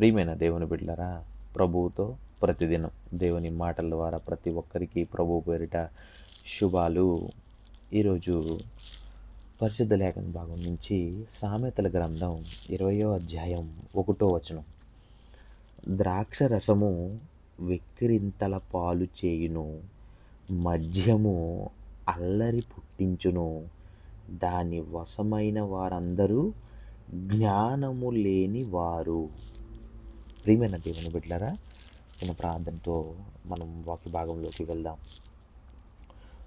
ప్రియమైన దేవుని బిడ్డలరా ప్రభువుతో ప్రతిదినం దేవుని మాటల ద్వారా ప్రతి ఒక్కరికి ప్రభు పేరిట శుభాలు. ఈరోజు పరిశుద్ధ లేఖన భాగం నుంచి సామెతల గ్రంథం ఇరవయో అధ్యాయం ఒకటో వచనం. ద్రాక్ష రసము వెక్కిరింతల పాలు చేయును మద్యము అల్లరి పుట్టించును. దాని వశమైన వారందరూ జ్ఞానము లేని వారు. ప్రియమైన దేవుని బిడ్డలారా నేను ప్రార్థనతో మనం వాక్య భాగంలోకి వెళ్దాం.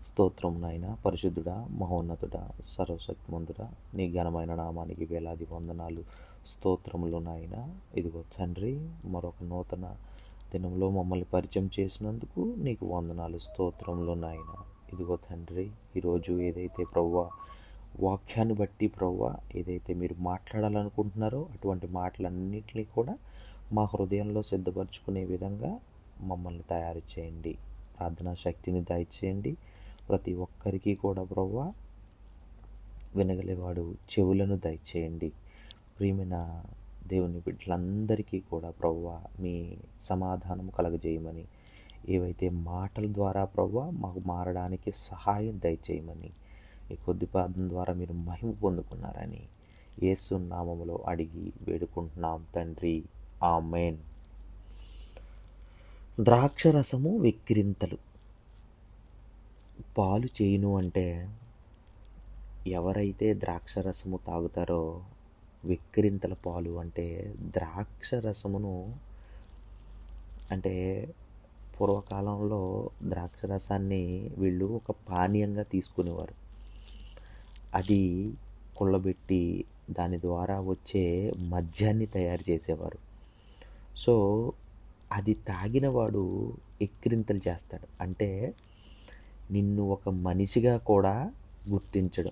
స్తోత్రం నాయన పరిశుద్ధుడా మహోన్నతుడా సర్వశక్తిమంతుడా నీ ఘనమైన నామానికి వేలాది వందనాలు. స్తోత్రములు నాయన ఇదిగో తండ్రి మరొక నూతన దినంలో మమ్మల్ని పరిచయం చేసినందుకు నీకు వందనాలు. స్తోత్రములు నాయన ఇదిగో తండ్రి ఈరోజు ఏదైతే ప్రవ్వ వాక్యాన్ని బట్టి ప్రవ్వ ఏదైతే మీరు మాట్లాడాలనుకుంటున్నారో అటువంటి మాటలన్నింటినీ కూడా మా హృదయంలో సిద్ధపరచుకునే విధంగా మమ్మల్ని తయారు చేయండి. ప్రార్థనా శక్తిని దయచేయండి. ప్రతి ఒక్కరికి కూడా ప్రవ్వ వినగలేవాడు చెవులను దయచేయండి. ప్రియమైన దేవుని బిడ్డలందరికీ కూడా ప్రవ్వ మీ సమాధానం కలగజేయమని ఏవైతే మాటల ద్వారా ప్రవ్వ మాకు మారడానికి సహాయం దయచేయమని ఈ కొద్ది పాదం ద్వారా మీరు మహిమ పొందుకున్నారని ఏసు నామములో అడిగి వేడుకుంటున్నాం తండ్రి. ఆమెన్. ద్రాక్షరసము విక్రింతలు. పాలు చేయును అంటే ఎవరైతే ద్రాక్షరసము తాగుతారో విక్రింతల పాలు అంటే ద్రాక్ష రసమును అంటే పూర్వకాలంలో ద్రాక్ష రసాన్ని వీళ్ళు ఒక పానీయంగా తీసుకునేవారు. అది కుళ్ళబెట్టి దాని ద్వారా వచ్చే మద్యాన్ని తయారు చేసేవారు. సో అది తాగిన వాడు ఎక్కిరింతలు చేస్తాడు. అంటే నిన్ను ఒక మనిషిగా కూడా గుర్తించడం.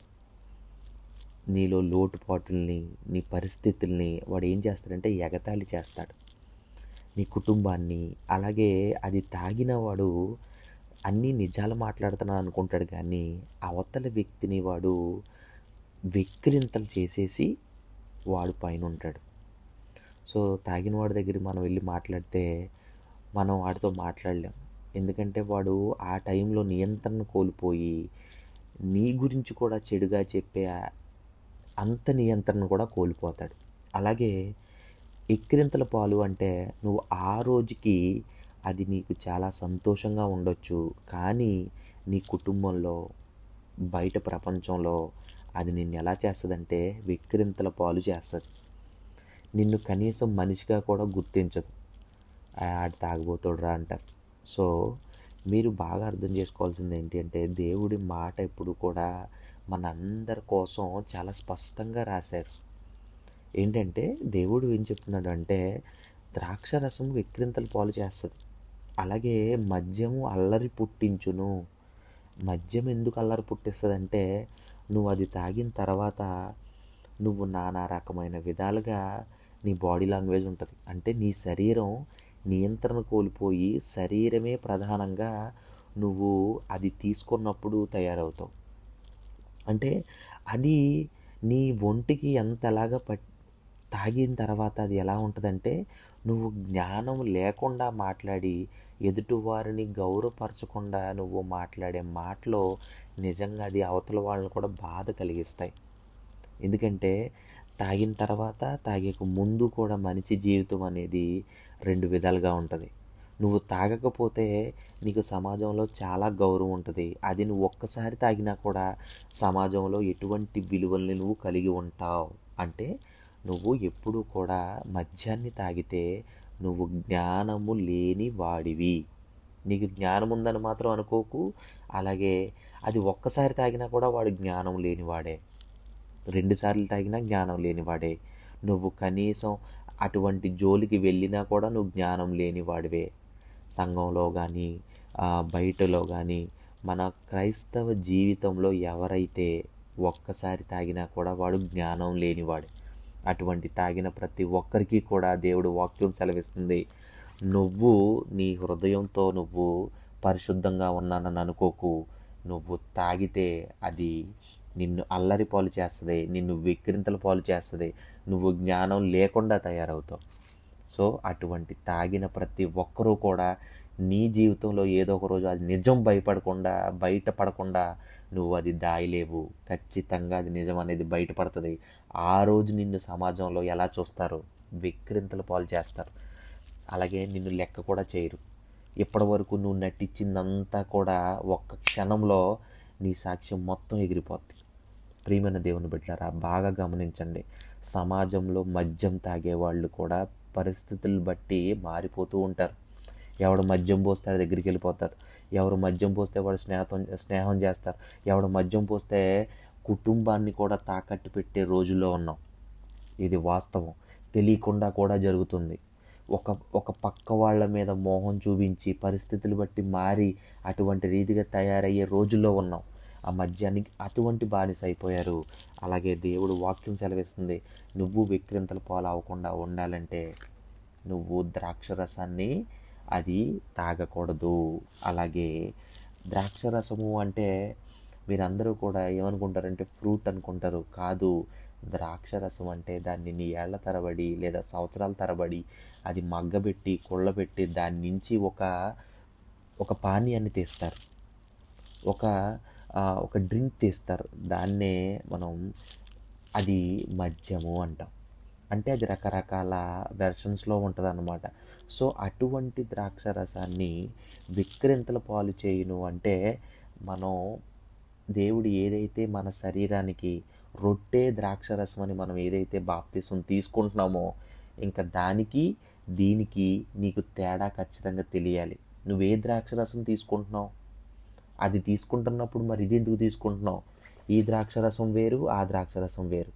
నీలో లోటుపాటుల్ని నీ పరిస్థితుల్ని వాడు ఏం చేస్తాడంటే ఎగతాళి చేస్తాడు. నీ కుటుంబాన్ని అలాగే అది తాగిన వాడు అన్నీ నిజాలు మాట్లాడుతున్నాను అనుకుంటాడు కానీ అవతల వ్యక్తిని వాడు వెక్కిరింతలు చేసేసి వాడు పైన ఉంటాడు సో తాగిన వాడి దగ్గర మనం వెళ్ళి మాట్లాడితే మనం వాడితో మాట్లాడలేం. ఎందుకంటే వాడు ఆ టైంలో నియంత్రణ కోల్పోయి నీ గురించి కూడా చెడుగా చెప్పే అంత నియంత్రణ కూడా కోల్పోతాడు. అలాగే ఎక్కిరింతల పాలు అంటే నువ్వు ఆ రోజుకి అది నీకు చాలా సంతోషంగా ఉండొచ్చు కానీ నీ కుటుంబంలో బయట ప్రపంచంలో అది నిన్ను ఎలా చేస్తుందంటే వెక్కిరింతల పాలు చేస్తుంది. నిన్ను కనీసం మనిషిగా కూడా గుర్తించదు. ఆడు తాగిపోతాడురా అంటారు. సో మీరు బాగా అర్థం చేసుకోవాల్సింది ఏంటి అంటే దేవుడి మాట ఎప్పుడు కూడా మనందరి కోసం చాలా స్పష్టంగా రాశారు. ఏంటంటే దేవుడు ఏం చెప్తున్నాడు అంటే ద్రాక్ష రసం విక్రింతలు పాలు చేస్తుంది. అలాగే మద్యము అల్లరి పుట్టించును. మద్యం ఎందుకు అల్లరి పుట్టిస్తుంది అంటే నువ్వు అది తాగిన తర్వాత నువ్వు నానా రకమైన విధాలుగా నీ బాడీ లాంగ్వేజ్ ఉంటుంది. అంటే నీ శరీరం నియంత్రణ కోల్పోయి శరీరమే ప్రధానంగా నువ్వు అది తీసుకున్నప్పుడు తయారవుతావు. అంటే అది నీ ఒంటికి ఎంతలాగా పట్ తాగిన తర్వాత అది ఎలా ఉంటుందంటే నువ్వు జ్ఞానం లేకుండా మాట్లాడి ఎదుటివారిని గౌరవపరచకుండా నువ్వు మాట్లాడే మాటలో నిజంగా అది అవతల వాళ్ళని కూడా బాధ కలిగిస్తాయి. ఎందుకంటే తాగిన తర్వాత తాగేక ముందు కూడా మనిషి జీవితం అనేది రెండు విధాలుగా ఉంటుంది. నువ్వు తాగకపోతే నీకు సమాజంలో చాలా గౌరవం ఉంటుంది. అది నువ్వు ఒక్కసారి తాగినా కూడా సమాజంలో ఎటువంటి విలువల్ని నువ్వు కలిగి ఉంటావు. అంటే నువ్వు ఎప్పుడు కూడా మద్యాన్ని తాగితే నువ్వు జ్ఞానము లేని వాడివి. నీకు జ్ఞానం ఉందని మాత్రం అనుకోకు. అలాగే అది ఒక్కసారి తాగినా కూడా వాడు జ్ఞానం లేనివాడే రెండుసార్లు తాగినా జ్ఞానం లేనివాడే. నువ్వు కనీసం అటువంటి జోలికి వెళ్ళినా కూడా నువ్వు జ్ఞానం లేనివాడివే. సంఘంలో కానీ బయటలో కానీ మన క్రైస్తవ జీవితంలో ఎవరైతే ఒక్కసారి తాగినా కూడా వాడు జ్ఞానం లేనివాడు. అటువంటి తాగిన ప్రతి ఒక్కరికి కూడా దేవుడు వాక్యం సెలవిస్తుంది. నువ్వు నీ హృదయంతో నువ్వు పరిశుద్ధంగా ఉన్నానని అనుకోకు. నువ్వు తాగితే అది నిన్ను అల్లరి పాలు చేస్తుంది నిన్ను విక్రింతల పాలు చేస్తుంది నువ్వు జ్ఞానం లేకుండా తయారవుతావు. సో అటువంటి తాగిన ప్రతి ఒక్కరూ కూడా నీ జీవితంలో ఏదో ఒక రోజు అది నిజం భయపడకుండా బయటపడకుండా నువ్వు అది దాయలేవు. ఖచ్చితంగా అది నిజం అనేది బయటపడుతుంది. ఆ రోజు నిన్ను సమాజంలో ఎలా చూస్తారు? విక్రింతల పాలు చేస్తారు. అలాగే నిన్ను లెక్క కూడా చేయరు. ఇప్పటి వరకు నువ్వు నటించిందంతా కూడా ఒక్క క్షణంలో నీ సాక్ష్యం మొత్తం ఎగిరిపోద్ది. ప్రియమైన దేవుని బిడ్డలారా బాగా గమనించండి. సమాజంలో మద్యం తాగేవాళ్ళు కూడా పరిస్థితులు బట్టి మారిపోతూ ఉంటారు. ఎవడు మద్యం పోస్తే వాడి దగ్గరికి వెళ్ళిపోతారు. ఎవరు మద్యం పోస్తే వాడు స్నేహం స్నేహం చేస్తారు. ఎవడు మద్యం పోస్తే కుటుంబాన్ని కూడా తాకట్టు పెట్టే రోజుల్లో ఉన్నాం. ఇది వాస్తవం. తెలియకుండా కూడా జరుగుతుంది. ఒక ఒక పక్క వాళ్ళ మీద మోహం చూపించి పరిస్థితులు బట్టి మారి అటువంటి రీతిగా తయారయ్యే రోజుల్లో ఉన్నాం. ఆ మద్యానికి అటువంటి బానిస అయిపోయారు. అలాగే దేవుడు వాక్యం సెలవిస్తుంది నువ్వు విక్రింతలు పాలు అవ్వకుండా ఉండాలంటే నువ్వు ద్రాక్ష రసాన్ని అది తాగకూడదు. అలాగే ద్రాక్ష రసము అంటే మీరందరూ కూడా ఏమనుకుంటారంటే ఫ్రూట్ అనుకుంటారు కాదు ద్రాక్ష రసం అంటే దాన్ని నీ ఏళ్ళ తరబడి లేదా సంవత్సరాల తరబడి అది మగ్గబెట్టి కుళ్ళబెట్టి దాని నుంచి ఒక ఒక పానీయాన్ని తీస్తారు. ఒక ఒక డ్రింక్ తీస్తారు. దాన్నే మనం అది మద్యము అంటాం. అంటే అది రకరకాల వెర్షన్స్లో ఉంటుంది అన్నమాట సో అటువంటి ద్రాక్ష రసాన్ని విక్రింతల పాలు చేయను అంటే మనం దేవుడు ఏదైతే మన శరీరానికి రొట్టె ద్రాక్ష రసం అని మనం ఏదైతే బాప్తీసం తీసుకుంటున్నామో ఇంకా దానికి దీనికి నీకు తేడా ఖచ్చితంగా తెలియాలి. నువ్వు ఏ ద్రాక్ష రసం తీసుకుంటున్నావు? అది తీసుకుంటున్నప్పుడు మరి ఇది ఎందుకు తీసుకుంటున్నావు? ఈ ద్రాక్ష రసం వేరు ఆ ద్రాక్ష రసం వేరు.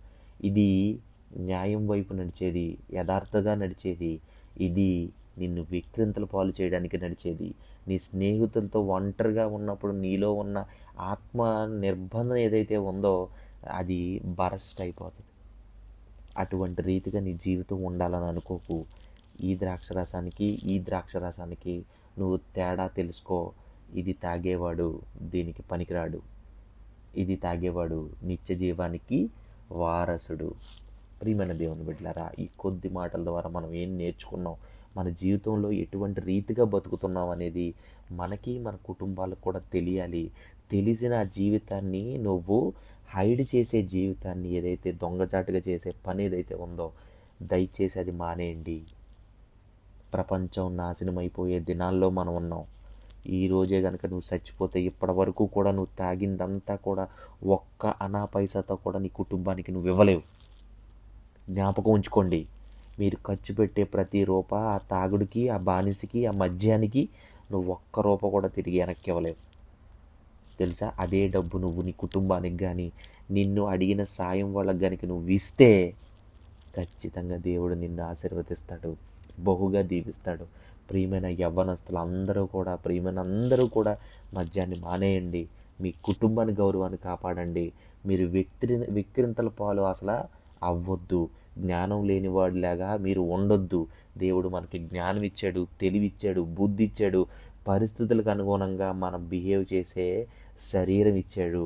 ఇది న్యాయం వైపు నడిచేది యథార్థగా నడిచేది. ఇది నిన్ను విక్రింతల పాలు చేయడానికి నడిచేది. నీ స్నేహితులతో ఒంటరిగా ఉన్నప్పుడు నీలో ఉన్న ఆత్మ నిర్బంధం ఏదైతే ఉందో అది బరస్ట్ అయిపోతుంది. అటువంటి రీతిగా నీ జీవితం ఉండాలని అనుకోకు. ఈ ద్రాక్ష రసానికి ఈ ద్రాక్ష రసానికి నువ్వు తేడా తెలుసుకో. ఇది తాగేవాడు దీనికి పనికిరాడు. ఇది తాగేవాడు నిత్య జీవానికి వారసుడు. ప్రియమైన దేవుని బిడ్డలారా ఈ కొద్ది మాటల ద్వారా మనం ఏం నేర్చుకున్నాం? మన జీవితంలో ఎటువంటి రీతిగా బతుకుతున్నాం అనేది మనకి మన కుటుంబాలకు కూడా తెలియాలి. తెలిసిన జీవితాన్ని నువ్వు హైడ్ చేసే జీవితాన్ని ఏదైతే దొంగచాటుగా చేసే పని ఏదైతే ఉందో దయచేసి అది మానేయండి. ప్రపంచం నాశనం అయిపోయే దినాల్లో మనం ఉన్నాం. ఈరోజే కనుక నువ్వు చచ్చిపోతే ఇప్పటి వరకు కూడా నువ్వు తాగిందంతా కూడా ఒక్క అనా పైసాతో కూడా నీ కుటుంబానికి నువ్వు ఇవ్వలేవు. జ్ఞాపకం ఉంచుకోండి. మీరు ఖర్చు పెట్టే ప్రతి రూప ఆ తాగుడికి ఆ బానిసకి ఆ మద్యానికి నువ్వు ఒక్క రూప కూడా తిరిగి వెనక్కి ఇవ్వలేవు. తెలుసా? అదే డబ్బు నువ్వు నీ కుటుంబానికి కానీ నిన్ను అడిగిన సాయం వాళ్ళకి కనుక నువ్వు ఇస్తే ఖచ్చితంగా దేవుడు నిన్ను ఆశీర్వదిస్తాడు. బహుగా దీవిస్తాడు. ప్రియమైన యవ్వనస్తులు అందరూ కూడా ప్రియమైన అందరూ కూడా మద్యాన్ని మానేయండి. మీ కుటుంబాన్ని గౌరవాన్ని కాపాడండి. మీరు విక్రి విక్రింతల పాలు అసలు అవ్వద్దు. జ్ఞానం లేనివాడిలాగా మీరు ఉండొద్దు. దేవుడు మనకి జ్ఞానం ఇచ్చాడు తెలివిచ్చాడు బుద్ధి ఇచ్చాడు పరిస్థితులకు అనుగుణంగా మనం బిహేవ్ చేసే శరీరం ఇచ్చాడు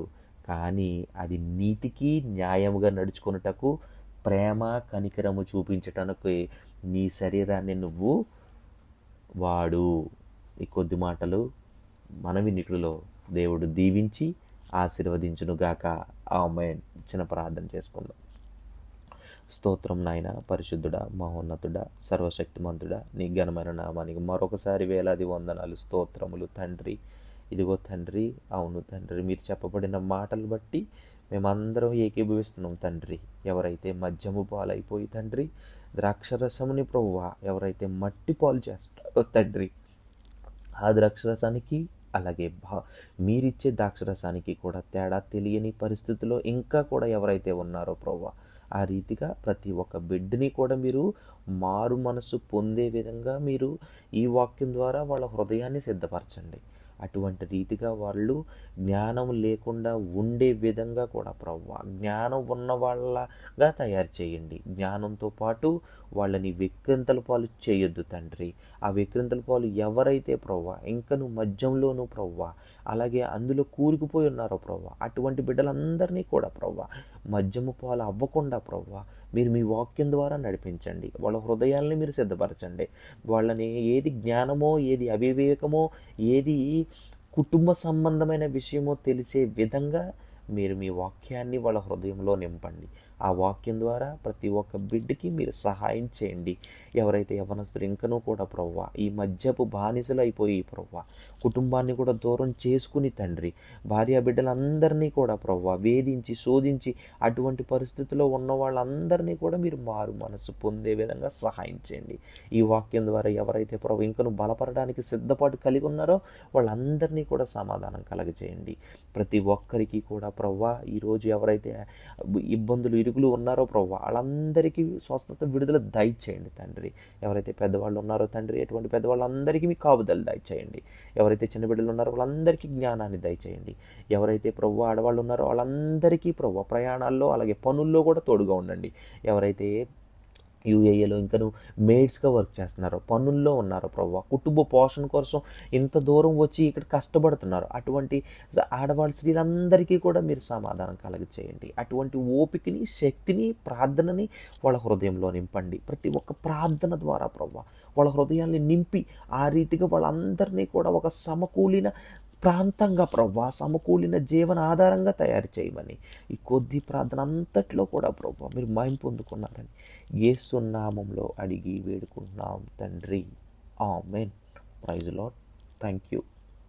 కానీ అది నీతికి న్యాయముగా నడుచుకున్నటకు ప్రేమ కనికరము చూపించటానికి నీ శరీరాన్ని నువ్వు వాడు ఈ కొద్ది మాటలు మన వినికులలో దేవుడు దీవించి ఆశీర్వదించునుగాక. ఆమె చిన్న ప్రార్థన చేసుకుందాం. స్తోత్రం నాయన పరిశుద్ధుడా మహోన్నతుడా సర్వశక్తిమంతుడా నీ ఘనమైన నామానికి మరొకసారి వేలాది వందనాలు స్తోత్రములు తండ్రి. ఇదిగో తండ్రి అవును తండ్రి మీరు చెప్పబడిన మాటలు బట్టి మేమందరం ఏకీభవిస్తున్నాం తండ్రి. ఎవరైతే మద్యము పాలైపోయి తండ్రి ద్రాక్షరసముని ప్రభువా ఎవరైతే మట్టి పాలు చేస్తారో తండ్రి ఆ ద్రాక్షరసానికి అలాగే భా మీరిచ్చే ద్రాక్షరసానికి కూడా తేడా తెలియని పరిస్థితిలో ఇంకా కూడా ఎవరైతే ఉన్నారో ప్రభా ఆ రీతిగా ప్రతి ఒక్క బిడ్డని కూడా మీరు మారు మనసు పొందే విధంగా మీరు ఈ వాక్యం ద్వారా వాళ్ళ హృదయాన్ని సిద్ధపరచండి. అటువంటి రీతిగా వాళ్ళు జ్ఞానం లేకుండా ఉండే విధంగా కూడా ప్రవ్వ జ్ఞానం ఉన్న వాళ్ళగా తయారు చేయండి. జ్ఞానంతో పాటు వాళ్ళని విక్రింతల పాలు చేయొద్దు తండ్రి. ఆ విక్రింతల పాలు ఎవరైతే ప్రవ్వ ఇంకను మద్యంలోనూ ప్రవ్వ అలాగే అందులో కూరుకుపోయి ఉన్నారో ప్రవ్వ అటువంటి బిడ్డలందరినీ కూడా ప్రవ్వ మద్యము పాలు అవ్వకుండా ప్రవ్వ మీరు మీ వాక్యం ద్వారా నడిపించండి. వాళ్ళ హృదయాల్ని మీరు సిద్ధపరచండి. వాళ్ళని ఏది జ్ఞానమో ఏది అవివేకమో ఏది కుటుంబ సంబంధమైన విషయమో తెలిసే విధంగా మీరు మీ వాక్యాన్ని వాళ్ళ హృదయంలో నింపండి. ఆ వాక్యం ద్వారా ప్రతి ఒక్క బిడ్డకి మీరు సహాయం చేయండి. ఎవరైతే యవనస్తులు ఇంకనూ కూడా ప్రవ్వ ఈ మధ్యపు బానిసలు అయిపోయి ప్రవ్వ కుటుంబాన్ని కూడా దూరం చేసుకుని తండ్రి భార్య బిడ్డలందరినీ కూడా ప్రవ్వ వేధించి శోధించి అటువంటి పరిస్థితిలో ఉన్న వాళ్ళందరినీ కూడా మీరు మారు మనసు పొందే విధంగా సహాయం చేయండి. ఈ వాక్యం ద్వారా ఎవరైతే ప్రభు ఇంకను బలపడడానికి సిద్ధపాటు కలిగి ఉన్నారో వాళ్ళందరినీ కూడా సమాధానం కలగజేయండి. ప్రతి ఒక్కరికి కూడా ప్రవ్వా ఈరోజు ఎవరైతే ఇబ్బందులు ఇరుగులు ఉన్నారో ప్రవ్వా వాళ్ళందరికీ స్వస్థత విడుదల దయచేయండి తండ్రి. ఎవరైతే పెద్దవాళ్ళు ఉన్నారో తండ్రి ఎటువంటి పెద్దవాళ్ళందరికీ మీ కాపుదలు దయచేయండి. ఎవరైతే చిన్న బిడ్డలు ఉన్నారో వాళ్ళందరికీ జ్ఞానాన్ని దయచేయండి. ఎవరైతే ప్రవ్వ ఆడవాళ్ళు ఉన్నారో వాళ్ళందరికీ ప్రవ్వ ప్రయాణాల్లో అలాగే పనుల్లో కూడా తోడుగా ఉండండి. ఎవరైతే యూఏఏలో ఇంకను మేడ్స్గా వర్క్ చేస్తున్నారు. పనుల్లో ఉన్నారు ప్రభు కుటుంబ పోషణ కోసం ఇంత దూరం వచ్చి ఇక్కడ కష్టపడుతున్నారు. అటువంటి ఆడవాళ్ళ స్త్రీలందరికీ కూడా మీరు సమాధానం కలగచేయండి. అటువంటి ఓపికని శక్తిని ప్రార్థనని వాళ్ళ హృదయంలో నింపండి. ప్రతి ఒక్క ప్రార్థన ద్వారా ప్రభు వాళ్ళ హృదయాల్ని నింపి ఆ రీతిగా వాళ్ళందరినీ కూడా ఒక సమకూలిన ప్రాంతంగా ప్రవ్వా సమకూలిన జీవన ఆధారంగా తయారు చేయమని ఈ కొద్ది ప్రార్థన అంతట్లో కూడా ప్రవ్వా మీరు మయం పొందుకున్నారని ఏసునామంలో అడిగి వేడుకుంటున్నాం తండ్రి. Amen. Praise Lord thank you